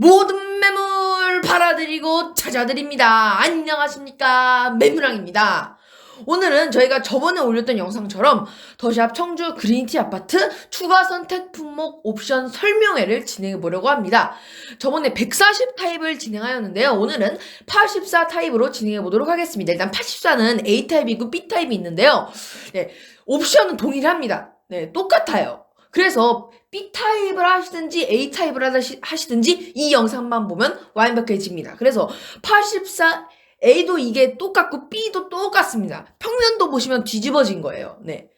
모든 매물 팔아드리고 찾아드립니다. 안녕하십니까. 매물왕입니다. 오늘은 저희가 저번에 올렸던 영상처럼 더샵 청주 그린티 아파트 추가 선택 품목 옵션 설명회를 진행해 보려고 합니다. 저번에 140 타입을 진행하였는데요. 오늘은 84 타입으로 진행해 보도록 하겠습니다. 일단 84는 A 타입이고 B 타입이 있는데요. 네, 옵션은 동일합니다. 네, 똑같아요. 그래서 B 타입을 하시든지 A 타입을 하시- 하시든지 이 영상만 보면 완벽해집니다. 그래서 84 A도 이게 똑같고 B도 똑같습니다. 평면도 보시면 뒤집어진 거예요. 네.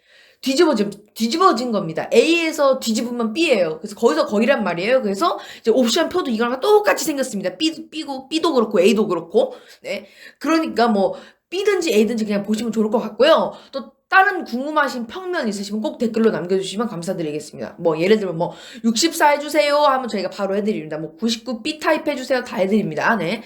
뒤집어진, 뒤집어진 겁니다. A에서 뒤집으면 B예요. 그래서 거기서 거기란 말이에요. 그래서 이제 옵션 표도 이거랑 똑같이 생겼습니다. B, B고, B도 그렇고 A도 그렇고. 네. 그러니까 뭐 B든지 A든지 그냥 보시면 좋을 것 같고요. 또 다른 궁금하신 평면 있으시면 꼭 댓글로 남겨주시면 감사드리겠습니다. 뭐 예를 들면 뭐 64 해주세요 하면 저희가 바로 해드립니다. 뭐 99 B 타입 해주세요 다 해드립니다. 네.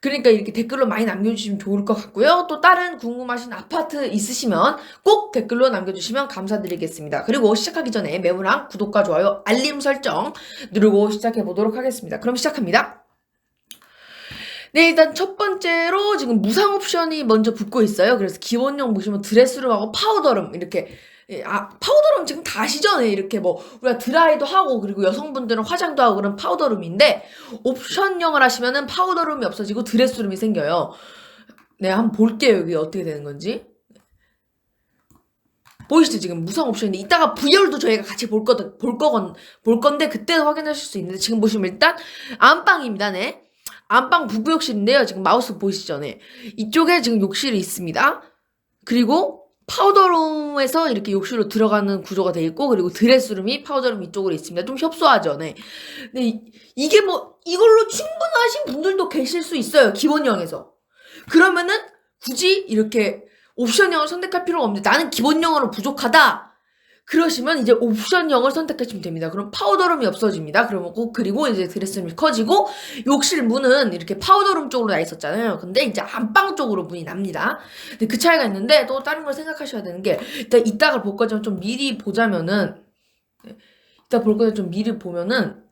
그러니까 이렇게 댓글로 많이 남겨주시면 좋을 것 같고요. 또 다른 궁금하신 아파트 있으시면 꼭 댓글로 남겨주시면 감사드리겠습니다. 그리고 시작하기 전에 매물랑 구독과 좋아요, 알림 설정 누르고 시작해 보도록 하겠습니다. 그럼 시작합니다. 네, 일단 첫 번째로 지금 무상 옵션이 먼저 붙고 있어요. 그래서 기본용 보시면 드레스룸하고 파우더룸 이렇게 예, 아, 파우더룸 지금 다? 네, 이렇게 뭐, 우리가 드라이도 하고, 그리고 여성분들은 화장도 하고 그런 파우더룸인데, 옵션형을 하시면은 파우더룸이 없어지고 드레스룸이 생겨요. 네, 한번 볼게요. 여기 어떻게 되는 건지. 보이시죠? 지금 무상 옵션인데, 이따가 V열도 저희가 같이 볼 거든, 볼 거건, 볼 건데, 그때도 확인하실 수 있는데, 지금 보시면 일단, 안방입니다. 네. 안방 부부 욕실인데요. 지금 마우스 보이시죠? 네. 이쪽에 지금 욕실이 있습니다. 그리고 파우더룸에서 이렇게 욕실로 들어가는 구조가 돼 있고 그리고 드레스룸이 파우더룸 이쪽으로 있습니다. 좀 협소하죠. 네. 근데 이- 이게 뭐 이걸로 충분하신 분들도 계실 수 있어요. 기본형에서. 그러면은 굳이 이렇게 옵션형을 선택할 필요가 없는데 나는 기본형으로 부족하다. 그러시면 이제 옵션형을 선택하시면 됩니다. 그럼 파우더룸이 없어집니다. 그러면 꼭 그리고 이제 드레스룸이 커지고 욕실 문은 이렇게 파우더룸 쪽으로 나 있었잖아요. 근데 이제 안방 쪽으로 문이 납니다. 근데 그 차이가 있는데 또 다른 걸 생각하셔야 되는 게 일단 이따가 볼 거지만 좀 미리 보자면은 네, 이따 볼 거는 좀 미리 보면은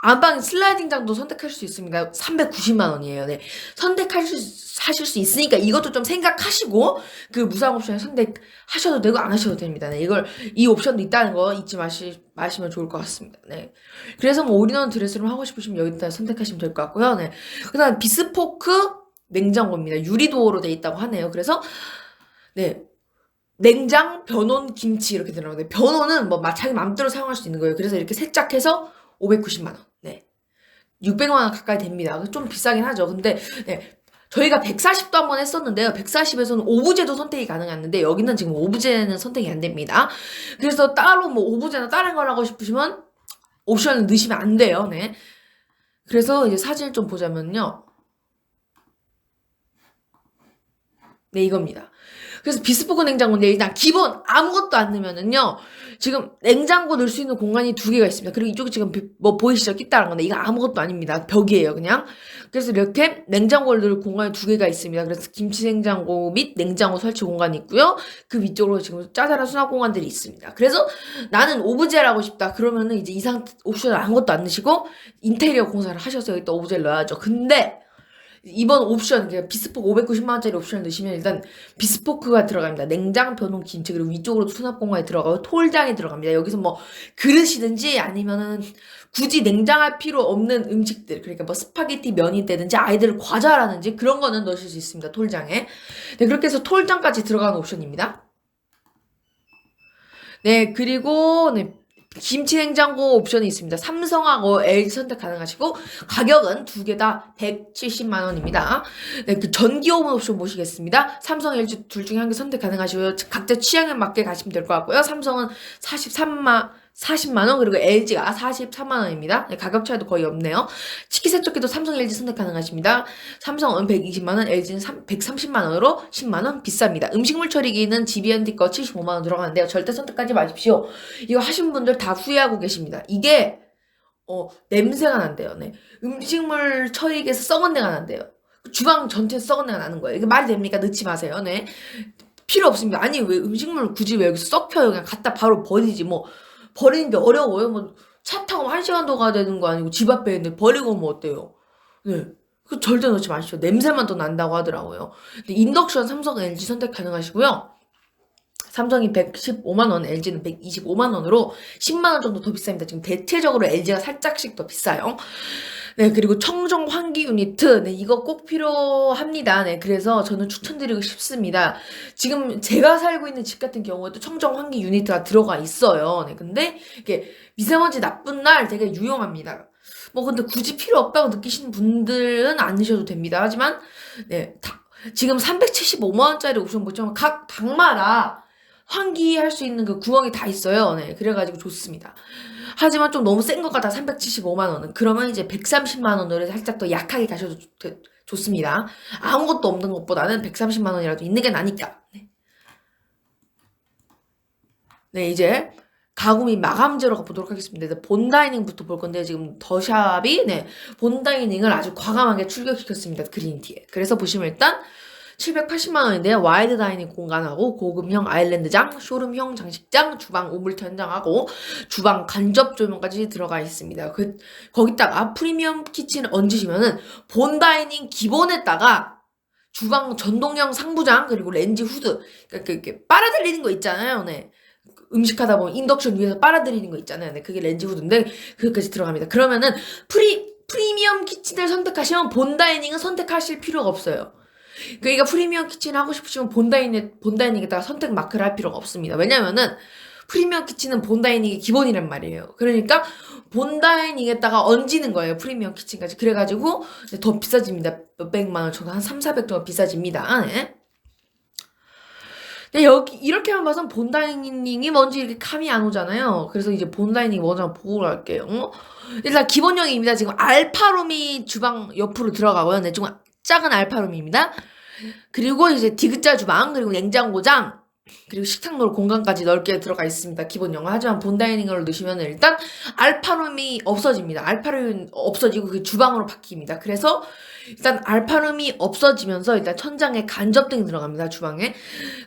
안방 슬라이딩 장도 선택할 수 있습니다. 390만 원이에요. 네. 선택하실 수, 하실 수 있으니까 이것도 좀 생각하시고 그 무상 옵션을 선택하셔도 되고 안 하셔도 됩니다. 네. 이걸 이 옵션도 있다는 거 잊지 마시, 마시면 좋을 것 같습니다. 네. 그래서 뭐 올인원 드레스룸 하고 싶으시면 여기다 선택하시면 될 것 같고요. 네. 그 다음 비스포크 냉장고입니다. 유리도어로 돼 있다고 하네요. 그래서 네. 냉장, 변온, 김치 이렇게 들어가는데 변온은 뭐 마- 자기 마음대로 사용할 수 있는 거예요. 그래서 이렇게 세짝해서 590만 원. 네. 600만 원 가까이 됩니다. 좀 비싸긴 하죠. 근데 네. 저희가 140도 한번 했었는데요. 140에서는 오브제도 선택이 가능했는데 여기는 지금 오브제는 선택이 안 됩니다. 그래서 따로 뭐 오브제나 다른 걸 하고 싶으시면 옵션을 넣으시면 안 돼요. 네. 그래서 이제 사진을 좀 보자면요. 네, 이겁니다. 그래서 비스포크 냉장고인데 일단 기본 아무것도 안 넣으면은요. 지금 냉장고 넣을 수 있는 공간이 두 개가 있습니다. 그리고 이쪽에 지금 비- 뭐 보이시죠? 끼다란 건데 이거 아무것도 아닙니다. 벽이에요, 그냥. 그래서 이렇게 냉장고를 넣을 공간이 두 개가 있습니다. 그래서 김치 냉장고 및 냉장고 설치 공간이 있고요. 그 위쪽으로 지금 짜잘한 수납 공간들이 있습니다. 그래서 나는 오브제를 하고 싶다. 그러면은 이제 이상 옵션을 아무것도 안 넣으시고 인테리어 공사를 하셔서 여기다 오브제를 넣어야죠. 근데 이번 옵션, 그러니까 비스포크 590만 원짜리 옵션을 넣으시면 일단 비스포크가 들어갑니다. 냉장, 변온, 김치, 그리고 위쪽으로 수납 공간이 들어가고 톨장이 들어갑니다. 여기서 뭐 그릇이든지 아니면은 굳이 냉장할 필요 없는 음식들, 그러니까 뭐 스파게티 면이 되든지 아이들 과자라든지 그런 거는 넣으실 수 있습니다. 톨장에. 네, 그렇게 해서 톨장까지 들어가는 옵션입니다. 네, 그리고 네, 김치 냉장고 옵션이 있습니다. 삼성하고 LG 선택 가능하시고 가격은 두 개 다 170만 원입니다. 네, 그 전기 오븐 옵션 보시겠습니다. 삼성, LG 둘 중에 한 개 선택 가능하시고요. 각자 취향에 맞게 가시면 될 것 같고요. 삼성은 43만 40만 원 그리고 LG가 43만 원입니다. 네, 가격 차이도 거의 없네요. 식기 세척기도 삼성, LG 선택 가능하십니다. 삼성은 120만 원, LG는 130만 원으로 10만 원 비쌉니다. 음식물 처리기는 GBND 거 75만 원 들어가는데요. 절대 선택하지 마십시오. 이거 하신 분들 다 후회하고 계십니다. 이게 어 냄새가 난대요. 네. 음식물 처리기에서 썩은 내가 난대요. 주방 전체에서 썩은 내가 나는 거예요. 이게 말이 됩니까? 넣지 마세요. 네. 필요 없습니다. 아니 왜 음식물 굳이 왜 여기서 썩혀요? 그냥 갖다 바로 버리지 뭐 버리는 게 어려워요. 뭐 차 타고 한 시간 더 가야 되는 거 아니고 집 앞에 있는데 버리고 오면 어때요? 네. 그 절대 넣지 마시죠. 냄새만 더 난다고 하더라고요. 인덕션 삼성 LG 선택 가능하시고요. 삼성이 115만 원, LG는 125만 원으로 10만 원 정도 더 비쌉니다. 지금 대체적으로 LG가 살짝씩 더 비싸요. 네, 그리고 청정 환기 유니트. 네, 이거 꼭 필요합니다. 네, 그래서 저는 추천드리고 싶습니다. 지금 제가 살고 있는 집 같은 경우에도 청정 환기 유니트가 들어가 있어요. 네, 근데 이게 미세먼지 나쁜 날 되게 유용합니다. 뭐 근데 굳이 필요 없다고 느끼시는 분들은 안 넣으셔도 됩니다. 하지만 네, 다, 지금 375만 원짜리 옵션 보시면 각 방마다 환기할 수 있는 그 구멍이 다 있어요. 네, 그래가지고 좋습니다. 하지만 좀 너무 센 것 같아 375만 원은 그러면 이제 130만 원으로 살짝 더 약하게 가셔도 좋, 좋습니다. 아무것도 없는 것보다는 130만 원이라도 있는 게 나니까. 네, 네 이제 가구 및 마감재로 가보도록 하겠습니다. 이제 본 다이닝부터 볼 건데 지금 더샵이 네, 본 다이닝을 아주 과감하게 출격시켰습니다. 그린티에. 그래서 보시면 일단 780만 원인데 와이드 다이닝 공간하고 고급형 아일랜드장, 쇼룸형 장식장, 주방 우물트 현장하고 주방 간접 조명까지 들어가 있습니다. 그 거기다가 프리미엄 키친 얹으시면은 본 다이닝 기본에다가 주방 전동형 상부장 그리고 렌즈 후드 그러니까 이렇게 빨아들이는 거 있잖아요. 네. 음식하다 보면 인덕션 위에서 빨아들이는 거 있잖아요. 네, 그게 렌즈 후드인데 그것까지 들어갑니다. 그러면은 프리 프리미엄 키친을 선택하시면 본 다이닝은 선택하실 필요가 없어요. 그러니까 프리미엄 키친 하고 싶으시면 본 다이닝 본 다이닝에다가 선택 마크를 할 필요가 없습니다. 왜냐면은 프리미엄 키친은 본 다이닝이 기본이란 말이에요. 그러니까 본 다이닝에다가 얹는 거예요. 프리미엄 키친까지. 그래가지고 네, 더 비싸집니다. 몇백만 원 정도 한 3, 400 정도 비싸집니다. 네. 근데 여기 이렇게만 봐선 본 다이닝이 뭔지 이렇게 감이 안 오잖아요. 그래서 이제 본 다이닝 뭔지 한번 보고 갈게요. 어? 일단 기본형입니다. 지금 알파룸이 주방 옆으로 들어가고요. 네, 좀 작은 알파룸입니다. 그리고 이제 디귿자 주방 그리고 냉장고장 그리고 식탁 놀 공간까지 넓게 들어가 있습니다. 기본형. 하지만 본 다이닝을 넣으시면 일단 알파룸이 없어집니다. 알파룸이 없어지고 그 주방으로 바뀝니다. 그래서 일단 알파룸이 없어지면서 일단 천장에 간접등이 들어갑니다. 주방에.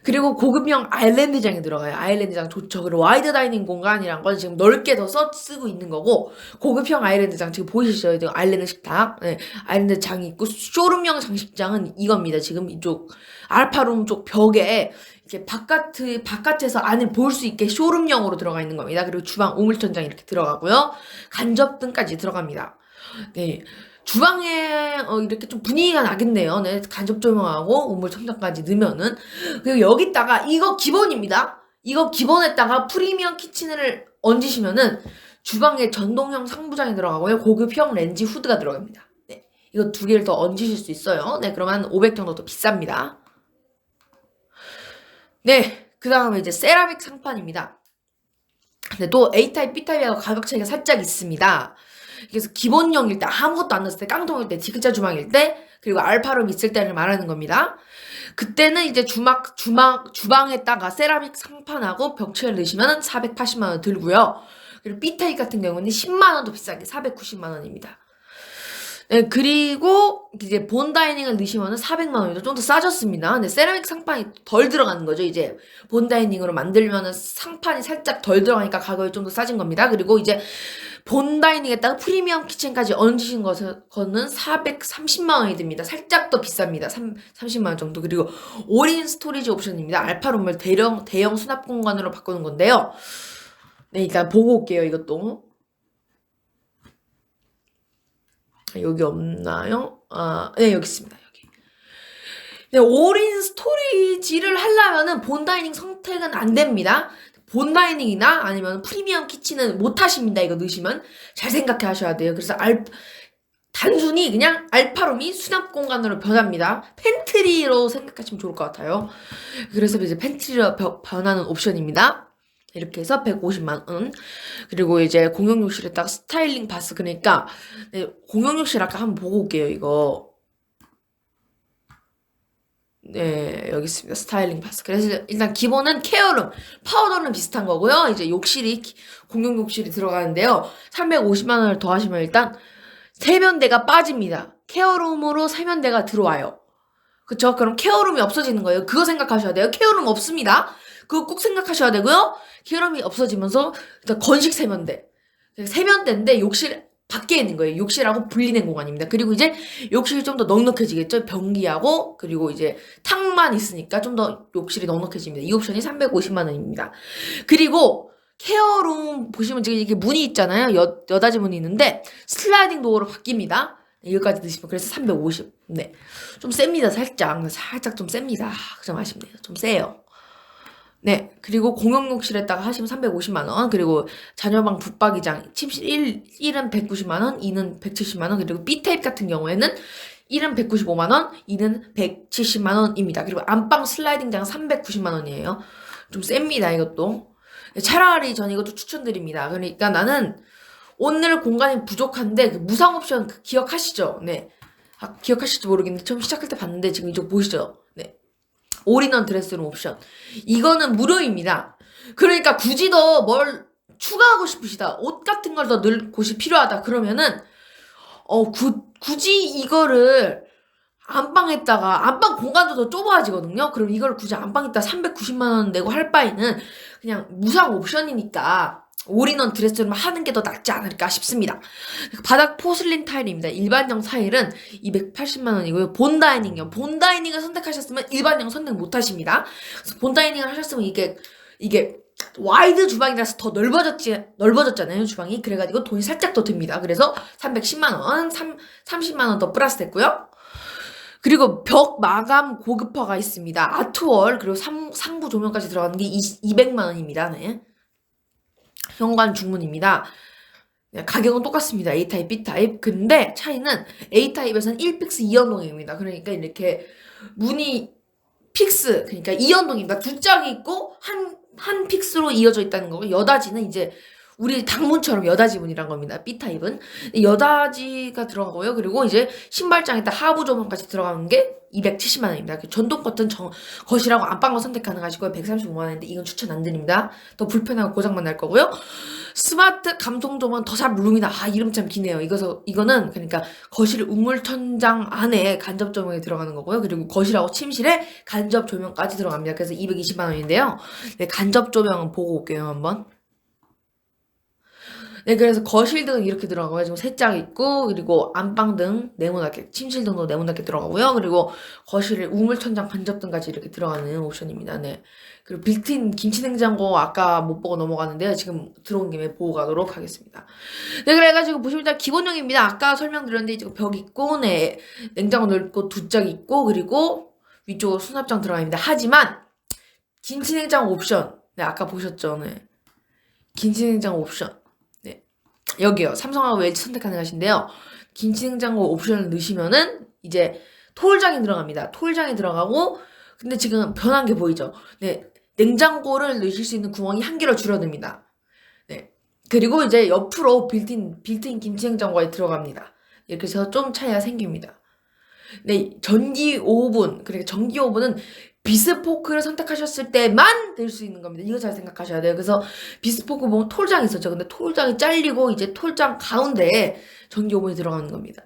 그리고 고급형 아일랜드장이 들어가요. 아일랜드장 좋죠. 그리고 와이드 다이닝 공간이란 건 지금 넓게 더 써, 쓰고 있는 거고 고급형 아일랜드장 지금 보이시죠? 이거 아일랜드 식탁. 네, 아일랜드장이 있고 쇼룸형 장식장은 이겁니다. 지금 이쪽 알파룸 쪽 벽에 이렇게 바깥 바깥에서 안을 볼 수 있게 쇼룸형으로 들어가 있는 겁니다. 그리고 주방 우물천장 이렇게 들어가고요. 간접등까지 들어갑니다. 네. 주방에 어, 이렇게 좀 분위기가 나겠네요. 네, 간접 조명하고 우물 천장까지 넣으면은 그리고 여기다가 이거 기본입니다. 이거 기본에다가 프리미엄 키친을 얹으시면은 주방에 전동형 상부장이 들어가고요. 고급형 렌즈 후드가 들어갑니다. 네, 이거 두 개를 더 얹으실 수 있어요. 네, 그러면 500 정도 더 비쌉니다. 네, 그 다음에 이제 세라믹 상판입니다. 근데 또 A타입, B타입하고 가격 차이가 살짝 있습니다. 그래서 기본형일 때 아무것도 안 넣었을 때 깡통일 때 디귿자 주방일 때 그리고 알파룸 있을 때를 말하는 겁니다. 그때는 이제 주막 주막 주방에다가 세라믹 상판하고 벽체를 넣으시면 480만 원 들고요. 그리고 B타입 같은 경우는 10만 원더 비싸게 490만 원입니다. 네, 그리고 이제 본 다이닝을 넣으시면 400만 원이죠. 좀 더 싸졌습니다. 근데 세라믹 상판이 덜 들어가는 거죠. 이제 본 다이닝으로 만들면 상판이 살짝 덜 들어가니까 가격이 좀 더 싸진 겁니다. 그리고 이제 본 다이닝에다가 프리미엄 키친까지 얹으신 것은 430만 원이 듭니다. 살짝 더 비쌉니다. 3, 30만 원 정도. 그리고 올인 스토리지 옵션입니다. 알파룸을 대형 대형 수납 공간으로 바꾸는 건데요. 네, 일단 보고 올게요. 이것도. 여기 없나요? 아, 네, 여기 있습니다. 여기. 네, 올인 스토리지를 하려면은 본 다이닝 선택은 안 됩니다. 본 다이닝이나 아니면 프리미엄 키친은 못 하십니다. 이거 넣으시면 잘 생각해 하셔야 돼요. 그래서 알 단순히 그냥 알파룸이 수납 공간으로 변합니다. 팬트리로 생각하시면 좋을 것 같아요. 그래서 이제 팬트리로 변하는 옵션입니다. 이렇게 해서 150만 원. 그리고 이제 공용욕실에다가 스타일링 바스 그러니까 네, 공용욕실 아까 한번 보고 올게요. 이거 네, 여기 있습니다. 스타일링 바스. 그래서 일단 기본은 케어룸, 파우더는 비슷한 거고요. 이제 욕실이, 공용 욕실이 들어가는데요. 350만 원을 더 하시면 일단 세면대가 빠집니다. 케어룸으로 세면대가 들어와요. 그쵸? 그럼 케어룸이 없어지는 거예요. 그거 생각하셔야 돼요. 케어룸 없습니다. 그거 꼭 생각하셔야 되고요. 케어룸이 없어지면서 일단 건식 세면대. 세면대인데 욕실 밖에 있는 거예요. 욕실하고 분리된 공간입니다. 그리고 이제 욕실이 좀 더 넉넉해지겠죠. 변기하고 그리고 이제 탕만 있으니까 좀 더 욕실이 넉넉해집니다. 이 옵션이 350만 원입니다. 그리고 케어룸 보시면 지금 이게 문이 있잖아요. 여, 여닫이 문이 있는데 슬라이딩 도어로 바뀝니다. 네, 여기까지 드시면 그래서 350. 네. 좀 셉니다. 살짝. 살짝 좀 셉니다. 좀 아쉽네요. 좀 세요. 네. 그리고 공용욕실에다가 하시면 350만 원. 그리고 자녀방 붙박이장 침실 1, 1은 190만 원, 2는 170만 원. 그리고 B타입 같은 경우에는 1은 195만 원, 2는 170만 원입니다. 그리고 안방 슬라이딩장 390만 원이에요. 좀 셉니다, 이것도. 차라리 전 이것도 추천드립니다. 그러니까 나는 오늘 공간이 부족한데 그 무상 옵션 그 기억하시죠? 네. 아, 기억하실지 모르겠는데 처음 시작할 때 봤는데 지금 이쪽 보이시죠? 네. 올인원 드레스룸 옵션. 이거는 무료입니다. 그러니까 굳이 더 뭘 추가하고 싶으시다. 옷 같은 걸더 넣을 곳이 필요하다. 그러면은 어, 구, 굳이 이거를 안방에다가 안방 공간도 더 좁아지거든요. 그럼 이걸 굳이 안방에다 390만 원 내고 할 바에는 그냥 무상 옵션이니까 올인원 드레스룸 하는 게 더 낫지 않을까 싶습니다. 바닥 포슬린 타일입니다. 일반형 타일은 280만 원이고요. 본 다이닝요. 본 다이닝을 선택하셨으면 일반형 선택 못 하십니다. 그래서 본 다이닝을 하셨으면 이게 이게 와이드 주방이라서 더 넓어졌지 넓어졌잖아요 주방이 그래가지고 돈이 살짝 더 듭니다. 그래서 310만 원, 3 30만 원 더 플러스 됐고요. 그리고 벽 마감 고급화가 있습니다. 아트월 그리고 상, 상부 조명까지 들어가는 게 20, 200만 원입니다. 네. 현관 중문입니다. 네, 가격은 똑같습니다. A타입, B타입. 근데 차이는 A타입에서는 1픽스 2연동입니다. 그러니까 이렇게 문이 픽스, 그러니까 2연동입니다. 두 짝이 있고 한, 한 픽스로 이어져 있다는 거고, 여다지는 이제 우리 당문처럼 여다지 문이란 겁니다. B타입은. 여다지가 들어가고요. 그리고 이제 신발장에다 하부 조명까지 들어가는 게 270만 원입니다. 그 전동 커튼 정, 거실하고 안방만 선택 가능하시고요. 135만 원인데 이건 추천 안 드립니다. 더 불편하고 고장만 날 거고요. 스마트 감성 조명 더샵 룸이다. 아 이름 참 기네요. 이거서 이거는 그러니까 거실 우물 천장 안에 간접 조명이 들어가는 거고요. 그리고 거실하고 침실에 간접 조명까지 들어갑니다. 그래서 220만 원인데요. 네, 간접 조명은 보고 올게요 한번. 네, 그래서 거실 등은 이렇게 들어가고요. 지금 세짝 있고, 그리고 안방 등 네모나게, 침실 등도 네모나게 들어가고요. 그리고 거실에 우물천장 간접등까지 이렇게 들어가는 옵션입니다. 네. 그리고 빌트인 김치냉장고 아까 못 보고 넘어갔는데요. 지금 들어온 김에 보고 가도록 하겠습니다. 네, 그래가지고 보시면 일단 기본형입니다. 아까 설명드렸는데 지금 벽 있고, 네, 냉장고 넓고 두 짝 있고, 그리고 위쪽으로 수납장 들어갑니다. 하지만, 김치냉장 고 옵션. 네, 아까 보셨죠? 네. 김치냉장 고 옵션. 여기요. 삼성하고 LG 선택 가능하신데요. 김치냉장고 옵션을 넣으시면은 이제 토울장이 들어갑니다. 토울장이 들어가고 근데 지금 변한 게 보이죠? 네. 냉장고를 넣으실 수 있는 구멍이 한 개로 줄어듭니다. 네. 그리고 이제 옆으로 빌트인 빌트인 김치냉장고에 들어갑니다. 이렇게 해서 좀 차이가 생깁니다. 네, 전기 오븐. 그러니까 전기 오븐은 비스포크를 선택하셨을 때만 될 수 있는 겁니다. 이거 잘 생각하셔야 돼요. 그래서 비스포크 보면 톨장이 있었죠. 근데 톨장이 잘리고 이제 톨장 가운데에 전기 오븐이 들어가는 겁니다.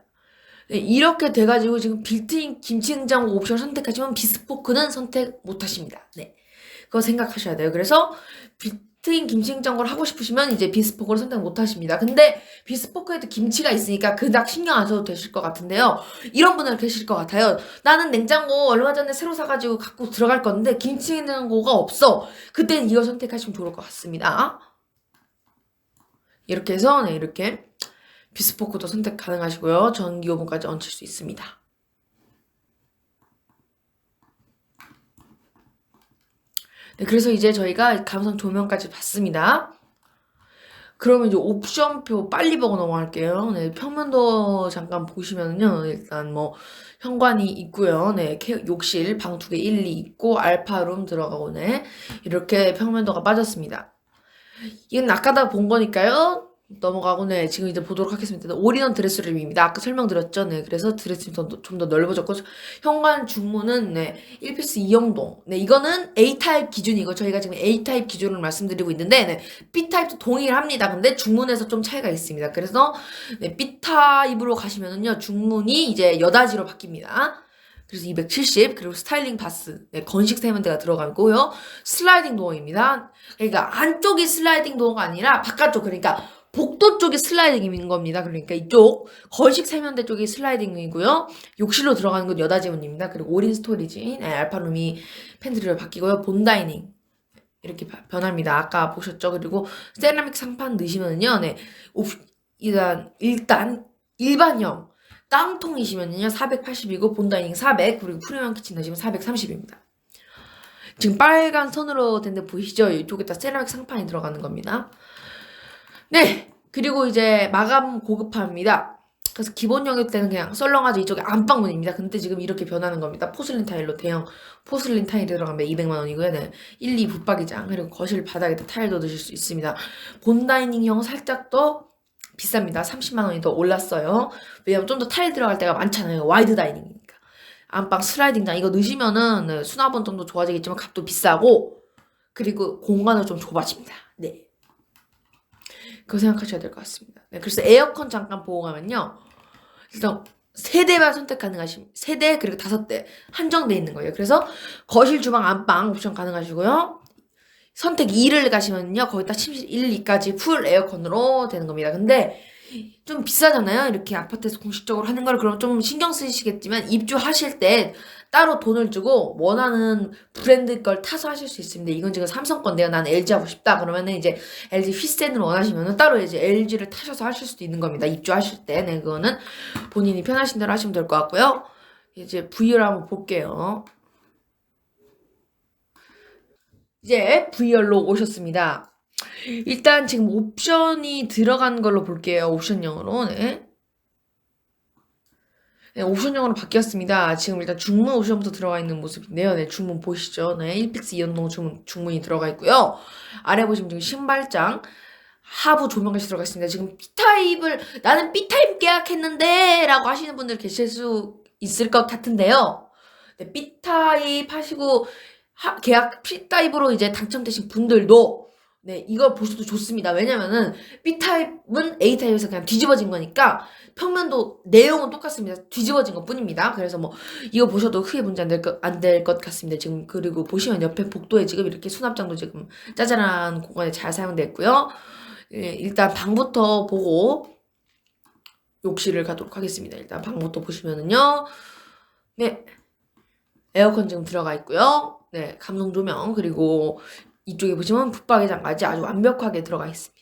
네, 이렇게 돼가지고 지금 빌트인 김치냉장고 옵션 선택하시면 비스포크는 선택 못 하십니다. 네. 그거 생각하셔야 돼요. 그래서 빌 트인 김치냉장고를 하고 싶으시면 이제 비스포크를 선택 못 하십니다. 근데 비스포크에도 김치가 있으니까 그닥 신경 안 써도 되실 것 같은데요. 이런 분들 계실 것 같아요. 나는 냉장고 얼마 전에 새로 사가지고 갖고 들어갈 건데 김치냉장고가 없어. 그땐 이거 선택하시면 좋을 것 같습니다. 이렇게 해서 네, 이렇게 비스포크도 선택 가능하시고요. 전기 오븐까지 얹힐 수 있습니다. 네, 그래서 이제 저희가 감성 조명까지 봤습니다. 그러면 이제 옵션표 빨리 보고 넘어갈게요. 네, 평면도 잠깐 보시면요. 일단 뭐 현관이 있고요. 네, 욕실 방 두 개 1, 2 있고 알파룸 들어가고 네. 이렇게 평면도가 빠졌습니다. 이건 아까다 본 거니까요. 넘어가고 네 지금 이제 보도록 하겠습니다. 올인원 드레스룸입니다. 아까 설명드렸죠. 네 그래서 드레스룸 좀더 넓어졌고 현관 중문은 네 1피스 2용동. 네 이거는 A 타입 기준이고 저희가 지금 A 타입 기준을 말씀드리고 있는데 네 B 타입도 동일합니다. 근데 중문에서 좀 차이가 있습니다. 그래서 네 B 타입으로 가시면은요 중문이 이제 여다지로 바뀝니다. 그래서 270 그리고 스타일링 바스 네, 건식 세면대가 들어가고요 슬라이딩 도어입니다 그러니까 안쪽이 슬라이딩 도어가 아니라 바깥쪽 그러니까 복도 쪽이 슬라이딩인 겁니다. 그러니까 이쪽 건식 세면대 쪽이 슬라이딩이고요. 욕실로 들어가는 건 여다 지문입니다. 그리고 올인 스토리지, 네, 알파룸이 팬트리로 바뀌고요. 본 다이닝 이렇게 바- 변합니다. 아까 보셨죠? 그리고 세라믹 상판 넣으시면요, 네, 옵, 일단 일단 일반형 깡통이시면요 480이고 본 다이닝 400 그리고 프리미엄 키친 넣으시면 430입니다. 지금 빨간 선으로 된 데 보이시죠? 이쪽에다 세라믹 상판이 들어가는 겁니다. 네. 그리고 이제 마감 고급화입니다. 그래서 기본 영역 때는 그냥 썰렁하죠. 이쪽에 안방문입니다. 근데 지금 이렇게 변하는 겁니다. 포슬린 타일로 대형 포슬린 타일이 들어가면 200만 원이고요. 네. 1, 2 붙박이장 그리고 거실 바닥에다 타일도 넣으실 수 있습니다. 본 다이닝형 살짝 더 비쌉니다. 30만 원이 더 올랐어요. 왜냐면 좀더 타일 들어갈 때가 많잖아요. 와이드 다이닝이니까. 안방 슬라이딩장 이거 넣으시면은 네, 수납은 좀 더 좋아지겠지만 값도 비싸고 그리고 공간은 좀 좁아집니다. 네. 그거 생각하셔야 될 것 같습니다. 네, 그래서 에어컨 잠깐 보고 가면요. 일단 세 대만 선택 가능하십니다. 세 대 그리고 다섯 대 한정돼 있는 거예요. 그래서 거실, 주방, 안방 옵션 가능하시고요. 선택 2를 가시면요. 거기다 침실 1, 2까지 풀 에어컨으로 되는 겁니다. 근데 좀 비싸잖아요. 이렇게 아파트에서 공식적으로 하는 걸 그럼 좀 신경 쓰시겠지만 입주하실 때 따로 돈을 주고 원하는 브랜드 걸 타서 하실 수 있습니다. 이건 지금 삼성 건데요. 난 LG 하고 싶다. 그러면은 이제 LG 휘센을 원하시면은 따로 이제 LG를 타셔서 하실 수도 있는 겁니다. 입주하실 때. 네, 그거는 본인이 편하신 대로 하시면 될 것 같고요. 이제 V열 한번 볼게요. 이제 V열로 오셨습니다. 일단 지금 옵션이 들어간 걸로 볼게요. 옵션형으로. 네. 네, 옵션형으로 바뀌었습니다. 지금 일단 중문 옵션부터 들어가 있는 모습인데요. 네, 중문 보시죠. 네, 1픽스 이연동 중문, 중문이 들어가 있고요. 아래 보시면 지금 신발장, 하부 조명까지 들어가 있습니다. 지금 B타입을, 나는 B타입 계약했는데, 라고 하시는 분들 계실 수 있을 것 같은데요. 네, B타입 하시고, 하, 계약 B타입으로 이제 당첨되신 분들도 네, 이걸 보셔도 좋습니다. 왜냐면은 B타입은 A타입에서 그냥 뒤집어진 거니까 평면도 내용은 똑같습니다. 뒤집어진 것 뿐입니다. 그래서 뭐 이거 보셔도 크게 문제 안 될 것, 안 될 것 같습니다. 지금 그리고 보시면 옆에 복도에 지금 이렇게 수납장도 지금 짜잘한 공간에 잘 사용되어 있고요. 예, 일단 방부터 보고 욕실을 가도록 하겠습니다. 일단 방부터 보시면은요. 네. 에어컨 지금 들어가 있고요. 네, 감성 조명 그리고 이쪽에 보시면 붙박이장까지 아주 완벽하게 들어가 있습니다.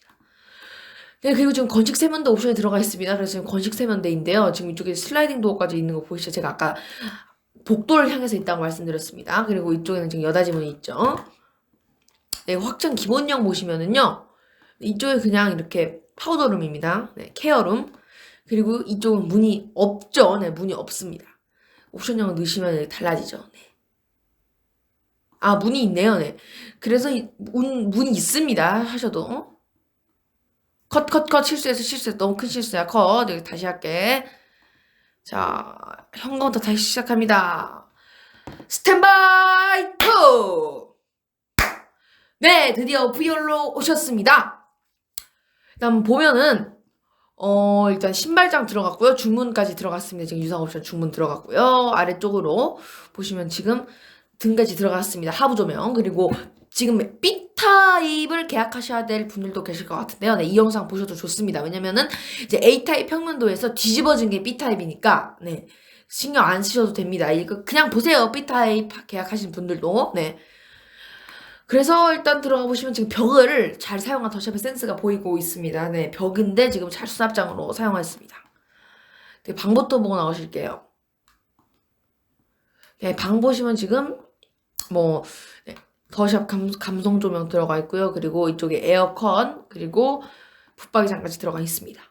네, 그리고 지금 건식 세면대 옵션이 들어가 있습니다. 그래서 지금 건식 세면대인데요. 지금 이쪽에 슬라이딩 도어까지 있는 거 보이시죠? 제가 아까 복도를 향해서 있다고 말씀드렸습니다. 그리고 이쪽에는 지금 여다지문이 있죠. 네, 확장 기본형 보시면은요. 이쪽에 그냥 이렇게 파우더룸입니다. 네, 케어룸. 그리고 이쪽은 문이 없죠. 네, 문이 없습니다. 옵션형을 넣으시면 달라지죠. 네. 아, 문이 있네요. 네. 그래서 이 문, 문이 있습니다. 하셔도. 어? 컷, 컷, 컷. 실수해서 실수했어. 너무 큰 실수야. 컷. 여기 다시 할게. 자, 현관부터 다시 시작합니다. 스탠바이 투! 네, 드디어 V열로 오셨습니다. 일단 보면은, 어, 일단 신발장 들어갔고요. 중문까지 들어갔습니다. 지금 유상 옵션 중문 들어갔고요. 아래쪽으로 보시면 지금 등까지 들어갔습니다. 하부 조명. 그리고 지금 B타입을 계약하셔야 될 분들도 계실 것 같은데요. 네, 이 영상 보셔도 좋습니다. 왜냐면은 이제 A타입 평면도에서 뒤집어진 게 B타입이니까, 네. 신경 안 쓰셔도 됩니다. 이거 그냥 보세요. B타입 계약하신 분들도. 네. 그래서 일단 들어가 보시면 지금 벽을 잘 사용한 더샵의 센스가 보이고 있습니다. 네, 벽인데 지금 잘 수납장으로 사용했습니다. 네, 방부터 보고 나오실게요. 네, 방 보시면 지금 뭐 네, 더샵 감, 감성 조명 들어가 있고요. 그리고 이쪽에 에어컨 그리고 붙박이장까지 들어가 있습니다.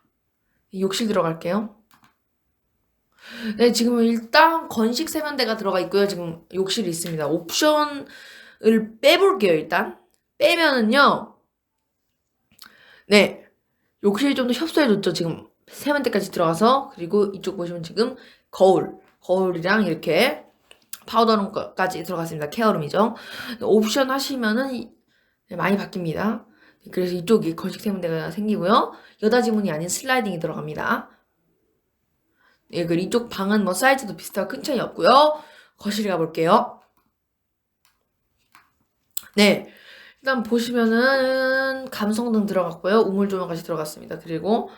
욕실 들어갈게요. 네, 지금 일단 건식 세면대가 들어가 있고요. 지금 욕실이 있습니다. 옵션을 빼볼게요, 일단. 빼면은요. 네. 욕실이 좀 더 협소해졌죠. 지금 세면대까지 들어가서. 그리고 이쪽 보시면 지금 거울. 거울이랑 이렇게 파우더룸까지 들어갔습니다. 케어룸이죠. 옵션 하시면은 이- 네, 많이 바뀝니다. 그래서 이쪽이 건식 세면대가 생기고요. 여다 지문이 아닌 슬라이딩이 들어갑니다. 예, 그리고 이쪽 방은 뭐 사이즈도 비슷하고 큰 차이 없고요. 거실 가볼게요. 네. 일단 보시면은 감성등 들어갔고요. 우물 조명까지 들어갔습니다. 그리고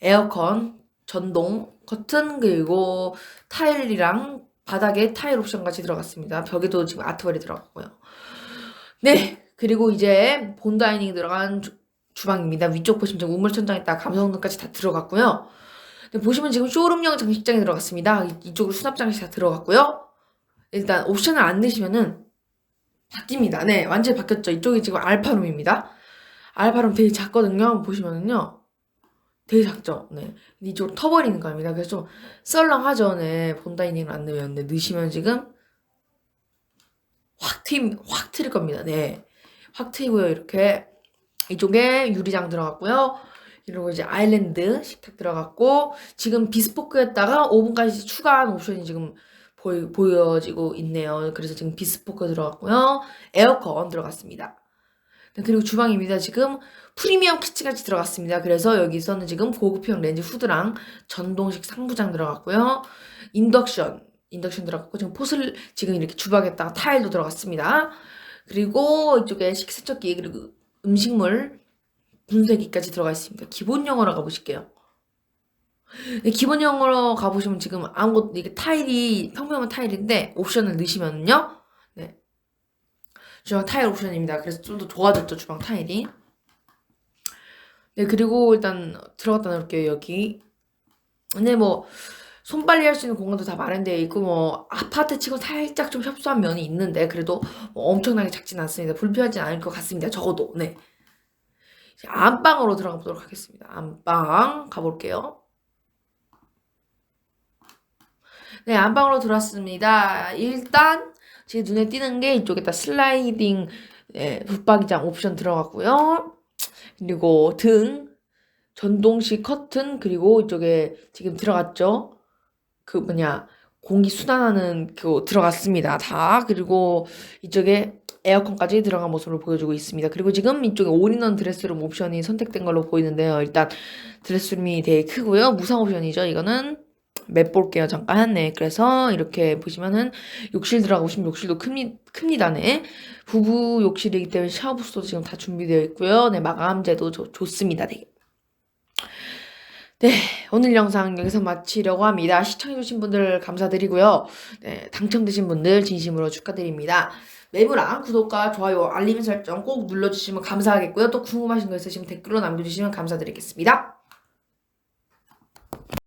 에어컨, 전동, 커튼 그리고 타일이랑 바닥에 타일 옵션까지 들어갔습니다. 벽에도 지금 아트월이 들어갔고요. 네. 그리고 이제 본 다이닝 들어간 주, 주방입니다. 위쪽 보시면 지금 우물 천장에 다 감성등까지 다 들어갔고요. 네, 보시면 지금 쇼룸용 장식장이 들어갔습니다. 이- 이쪽으로 수납 장식 다 들어갔고요. 일단 옵션을 안 넣으시면은 바뀝니다. 네, 완전히 바뀌었죠. 이쪽이 지금 알파룸입니다. 알파룸 되게 작거든요. 보시면은요. 되게 작죠. 네. 이쪽으로 터버리는 겁니다. 그래서 좀 썰렁하죠. 네. 본다 이닝을 안 넣으면. 네. 넣으시면 지금 확 트임, 확 트일 겁니다. 네. 확 트이고요. 이렇게. 이쪽에 유리장 들어갔고요. 그리고 이제 아일랜드 식탁 들어갔고, 지금 비스포크였다가 오븐까지 추가한 옵션이 지금 보이, 보여지고 있네요. 그래서 지금 비스포크 들어갔고요. 에어컨 들어갔습니다. 네, 그리고 주방입니다. 지금 프리미엄 키치같이 들어갔습니다. 그래서 여기서는 지금 고급형 렌즈 후드랑 전동식 상부장 들어갔고요. 인덕션, 인덕션 들어갔고, 지금 포슬, 지금 이렇게 주방에다가 타일도 들어갔습니다. 그리고 이쪽에 식세척기, 그리고 음식물 분쇄기까지 들어가 있습니다. 기본 영어로 가보실게요. 네, 기본 영어로 가보시면 지금 아무것도, 이게 타일이 평평한 타일인데, 옵션을 넣으시면요. 네. 주방 타일 옵션입니다. 그래서 좀 더 좋아졌죠, 주방 타일이. 네, 그리고 일단 들어갔다 놓을게요, 여기. 근데 뭐, 손빨래 할수 있는 공간도 다 마련되어 있고, 뭐, 아파트 치고 살짝 좀 협소한 면이 있는데, 그래도 뭐 엄청나게 작진 않습니다. 불편하진 않을 것 같습니다. 적어도, 네. 안방으로 들어가 보도록 하겠습니다. 안방 가볼게요. 네, 안방으로 들어왔습니다. 일단, 제 눈에 띄는 게 이쪽에다 슬라이딩, 예, 붙박이장 옵션 들어갔고요. 그리고 등, 전동식 커튼, 그리고 이쪽에 지금 들어갔죠? 그 뭐냐, 공기 순환하는 그 들어갔습니다. 다. 그리고 이쪽에 에어컨까지 들어간 모습을 보여주고 있습니다. 그리고 지금 이쪽에 올인원 드레스룸 옵션이 선택된 걸로 보이는데요. 일단 드레스룸이 되게 크고요. 무상 옵션이죠. 이거는 맵 볼게요. 잠깐. 네. 그래서 이렇게 보시면은 욕실 들어가 보시면 욕실도 큽니, 큽니다. 네. 부부 욕실이기 때문에 샤워 부스도 지금 다 준비되어 있고요. 네. 마감재도 좋- 좋습니다. 되게. 네, 오늘 영상 여기서 마치려고 합니다. 시청해주신 분들 감사드리고요. 네, 당첨되신 분들 진심으로 축하드립니다. 매부랑 구독과 좋아요, 알림 설정 꼭 눌러주시면 감사하겠고요. 또 궁금하신 거 있으시면 댓글로 남겨주시면 감사드리겠습니다.